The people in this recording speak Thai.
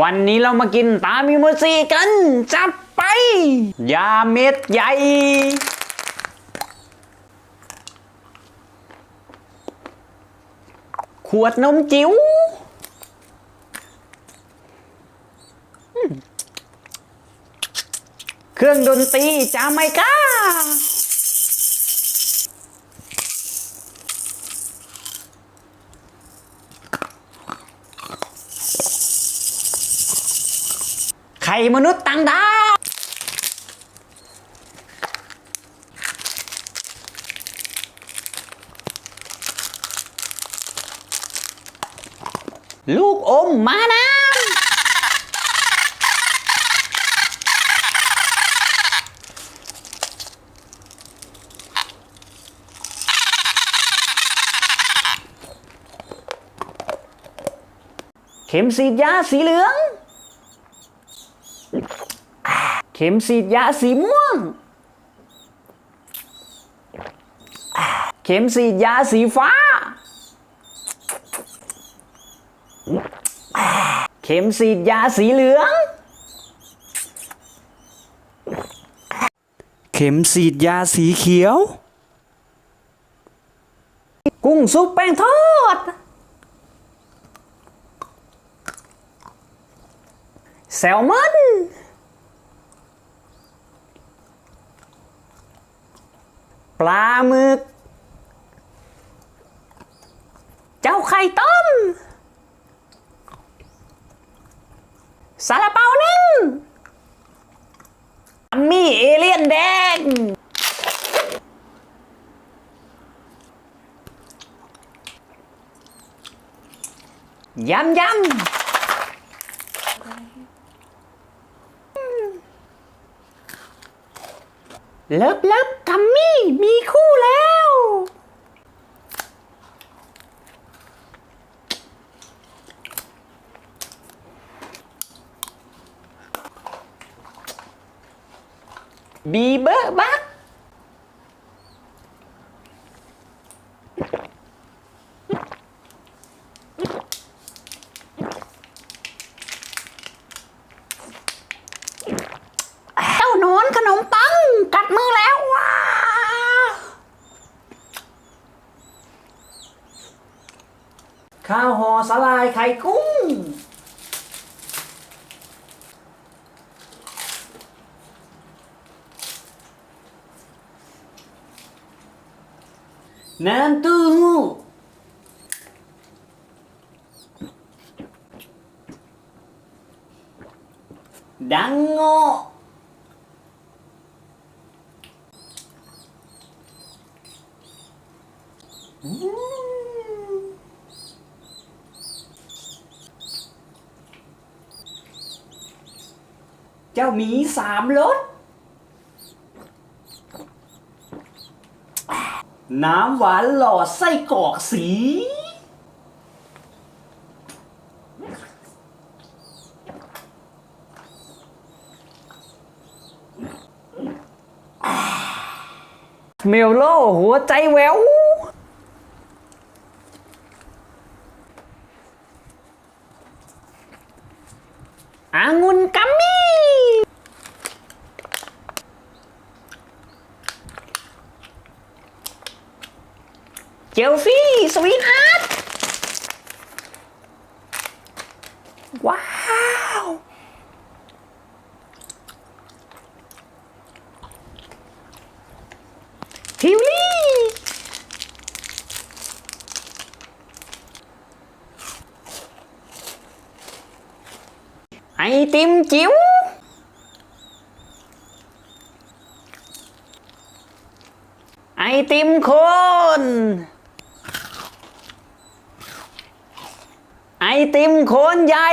วันนี้เรามากินตามิโมซีกัน จับไป ยาเม็ดใหญ่ ขวดนมจิ๋วเครื่องดนตรีจาไมกา ข่มนุษย์ต่างดาวลูกอมมาน้ำเข็มสีดยาสีเหลือง เข็มฉีดยาสีม่วง เข็มฉีดยาสีฟ้า เข็มฉีดยาสีเหลือง เข็มฉีดยาสีเขียว กุ้งซุปแป้งทอด แซลมอนปลาหมึก เจ้าไข่ต้มซาลาเปานึ่งอัมมี่เอเลี่ยนแดง ยำยำ เลิฟเลิฟกัมมี่มีคู่แล้ว บีเบอร์บัก เจ้าหนอนขนมปัง กัดมือแล้วว้า ข้าวห่อสลายไข่กุ้ง น้ำเตู้หู้ดังโง่ เจ้าหมีสามรสน้ำหวานหล่อไส้กรอกสี เมลโลหัวใจแววอางุนกัมมี่ เจลฟี่สวีทฮาร์ทว้าว ทิวลี่ ไอติมจิ๋ว ไอติมโคน ไอติมโคนใหญ่